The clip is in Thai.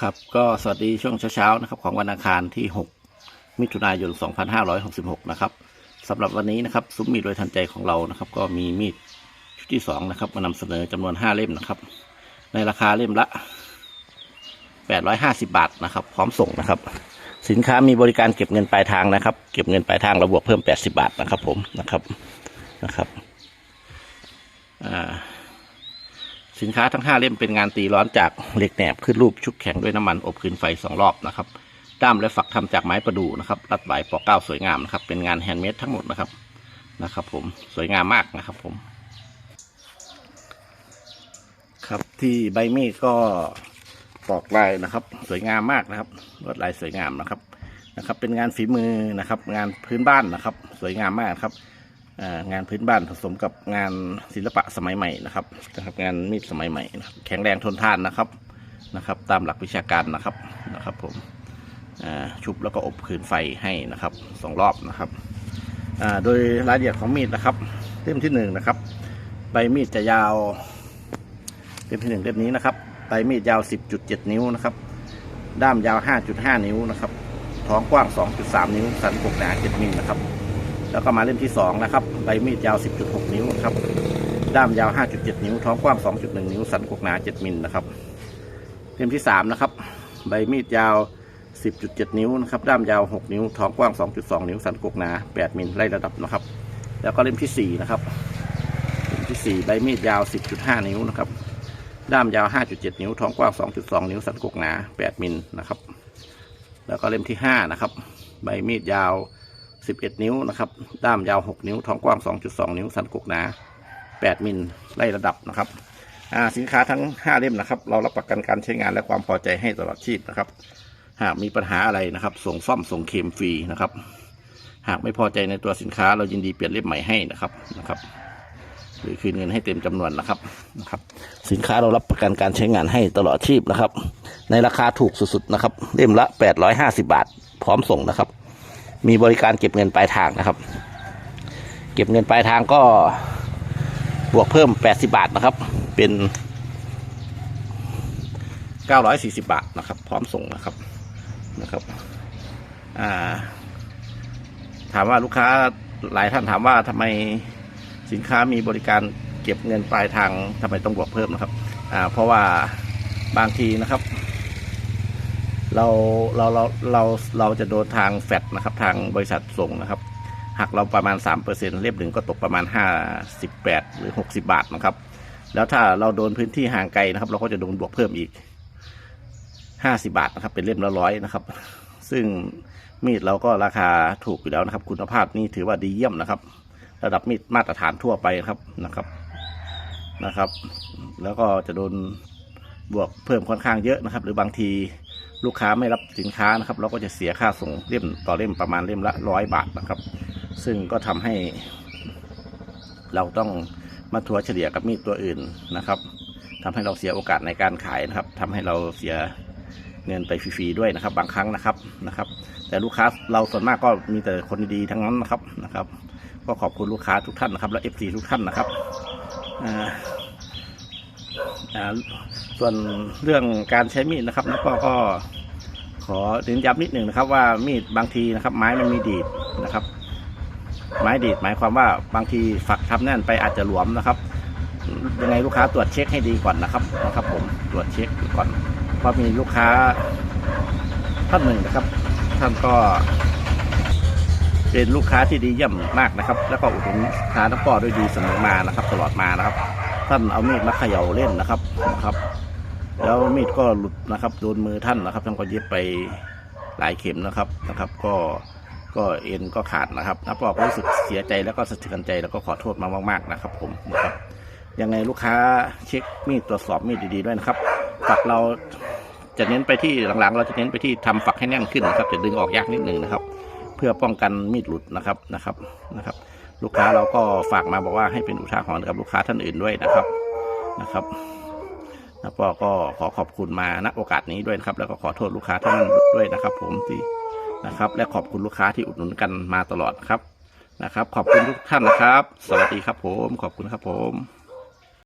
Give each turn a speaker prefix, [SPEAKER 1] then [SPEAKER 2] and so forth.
[SPEAKER 1] ครับก็สวัสดีช่วงเช้าๆนะครับของวันอังคารที่ 6 มิถุนายน 2566 นะครับสำหรับวันนี้นะครับซุ้มมีดโดยทันใจของเรานะครับ ก็มีมีดชุดที่ 2 นะครับ มานำเสนอจำนวน 5 เล่มนะครับ ในราคาเล่มละ 850 บาทนะครับ พร้อมส่งนะครับ สินค้ามีบริการเก็บเงินปลายทางนะครับ เก็บเงินปลายทางเราบวกเพิ่ม 80 บาทนะครับผมนะครับนะครับอ่า สินค้าทั้ง 5 เล่มเป็นงานตีร้อนจากเหล็กแหนบขึ้นรูปชุบแข็งด้วยน้ำมันอบคืนไฟ 2 รอบนะครับ ด้ามและฝักทำจากไม้ประดู่นะครับ รัดไหวปอกเก้าสวยงามนะครับ เป็นงานแฮนด์เมดทั้งหมดนะครับนะครับ ผมสวยงามมากนะครับ ผม ครับที่ใบมีดก็ปอกลายนะครับ สวยงามมากนะครับลวดลายสวยงามนะครับนะครับ เป็นงานฝีมือนะครับ งานพื้นบ้านนะครับ สวยงามมากครับ งานพื้นบ้านผสมกับงานศิลปะสมัยใหม่นะครับนะครับ งานมีดสมัยใหม่นะครับแข็งแรงทนทานนะครับนะครับ ตามหลักวิชาการนะครับนะครับผมชุบแล้วก็อบคืนไฟให้นะครับสองรอบนะครับโดยรายละเอียดของมีดนะครับ เล่มที่หนึ่งนะครับ ใบมีดจะยาวเล่มที่หนึ่งเล่มนี้นะครับใบมีดยาว 10.7 นิ้วนะครับ ด้ามยาว 5.5 นิ้วนะครับ ท้องกว้าง 2.3 นิ้ว สันปกหนา 7มิลนะครับ แล้วก็มาเล่มที่2นะครับใบมีดยาว 10.6 นิ้วนะครับด้ามยาว 5.7 นิ้ว ท้องกว้าง 2.1 นิ้ว สันกกหนา 7 มิลนะครับ เล่มที่3นะครับ ใบมีดยาว 10.7 นิ้วนะครับ ด้ามยาว 6 นิ้ว ท้องกว้าง 2.2 นิ้ว สันกกหนา 8 มิล ไล่ระดับนะครับ แล้วก็เล่มที่ 4 นะครับ เล่มที่ 4 ใบมีดยาว 10.5 นิ้วนะครับ ด้ามยาว 5.7 นิ้ว ท้องกว้าง 2.2 นิ้ว สันกกหนา 8 มิลนะครับ แล้วก็เล่มที่ 5 นะครับ ใบมีดยาว 11 นิ้วนะครับ ด้ามยาว 6 นิ้ว ท้องกว้าง 2.2 นิ้ว สันกกหนา 8 มิล ไล่ระดับนะครับสินค้าทั้ง 5 เล่มนะครับ เรารับประกันการใช้งานและความพอใจให้ตลอดชีพนะครับ หากมีปัญหาอะไรนะครับ ส่งซ่อมส่งเคมฟรีนะครับ หากไม่พอใจในตัวสินค้าเรายินดีเปลี่ยนเล่มใหม่ให้นะครับนะครับ หรือคืนเงินให้เต็มจำนวนนะครับนะครับ สินค้าเรารับประกันการใช้งานให้ตลอดชีพนะครับ ในราคาถูกสุดๆนะครับ เล่มละ 850 บาท พร้อมส่งนะครับ มีบริการเก็บเงินปลายทางนะครับ เก็บเงินปลายทางก็บวกเพิ่ม 80 บาทนะครับ เป็น 940 บาทนะครับ พร้อมส่งนะครับนะครับอ่าถามว่าลูกค้าหลายท่านถามว่าทำไมสินค้ามีบริการเก็บเงินปลายทางทำไมต้องบวกเพิ่มนะครับอ่าเพราะว่าบางทีนะครับ เราเราเราเราเราจะโดนทางแฟดนะครับ ทางบริษัทส่งนะครับหักเราประมาณ3%เล่มหนึ่งก็ตกประมาณ 58 หรือ 60 บาทนะครับ แล้วถ้าเราโดนพื้นที่ห่างไกลนะครับ เราก็จะโดนบวกเพิ่มอีก 50 บาทนะครับ เป็นเล่มละร้อยนะครับ ซึ่งมีดเราก็ราคาถูกอยู่แล้วนะครับ คุณภาพนี่ถือว่าดีเยี่ยมนะครับ ระดับมีดมาตรฐานทั่วไปครับนะครับนะครับ แล้วก็จะโดน บวกเพิ่มค่อนข้างเยอะนะครับ หรือบางทีลูกค้าไม่รับสินค้านะครับ เราก็จะเสียค่าส่งเล่มต่อเล่มประมาณเล่มละร้อยบาทนะครับ ซึ่งก็ทำให้ เราต้องมาทัวเฉลี่ยกับมีดตัวอื่นนะครับทำให้เราเสียโอกาสในการขายนะครับทำให้เราเสียเงินไปฟรีๆด้วยนะครับ บางครั้งนะครับนะครับ แต่ลูกค้าเราส่วนมากก็มีแต่คนดีๆทั้งนั้นนะครับนะครับ ก็ขอบคุณลูกค้าทุกท่านนะครับ และเอฟซีทุกท่านนะครับอ่า ส่วนเรื่องการใช้มีดนะครับแล้วก็ก็ขอเน้นย้ำนิดหนึ่งนะครับ ว่ามีดบางทีนะครับ ไม้มันมีดีดนะครับ ไม้ดีดหมายความว่าบางทีฝักทำแน่นไปอาจจะหลวมนะครับ ยังไงลูกค้าตรวจเช็คให้ดีก่อนนะครับนะครับ ผมตรวจเช็คก่อนเพราะมีลูกค้าท่านหนึ่งนะครับ ท่านก็เป็นลูกค้าที่ดีเยี่ยมมากนะครับ แล้วก็อุดหนุนสินค้าน้ำปอด้วยดีเสมอมานะครับ ตลอดมานะครับ ท่านเอามีดมาเขย่าเล่นนะครับนะครับ แล้วมีดก็หลุดนะครับโดนมือท่านนะครับ ท่านก็เย็บไปหลายเข็มนะครับนะครับ ก็ก็เอ็นก็ขาดนะครับน้าปอก็รู้สึกเสียใจแล้วก็สะเทือนใจแล้วก็ขอโทษมามากๆนะครับ ผมนะครับยังไงลูกค้าเช็คมีดตรวจสอบมีดดีๆด้วยนะครับฝักเราจะเน้นไปที่หลังๆ เราจะเน้นไปที่ทำฝักให้แน่นขึ้นนะครับ จะดึงออกยากนิดหนึ่งนะครับ เพื่อป้องกันมีดหลุดนะครับนะครับนะครับ ลูกค้าเราก็ฝากมาบอกว่าให้เป็นอุทาหรณ์กับลูกค้าท่านอื่นด้วยนะครับนะครับนะปอก็ขอขอบคุณมาณโอกาสนี้ด้วยนะครับ แล้วก็ขอโทษลูกค้าท่านนั้นด้วยนะครับ ผมที่นะครับ และขอบคุณลูกค้าที่อุดหนุนกันมาตลอดครับนะครับ ขอบคุณทุกท่านนะครับ สวัสดีครับผม ขอบคุณครับผม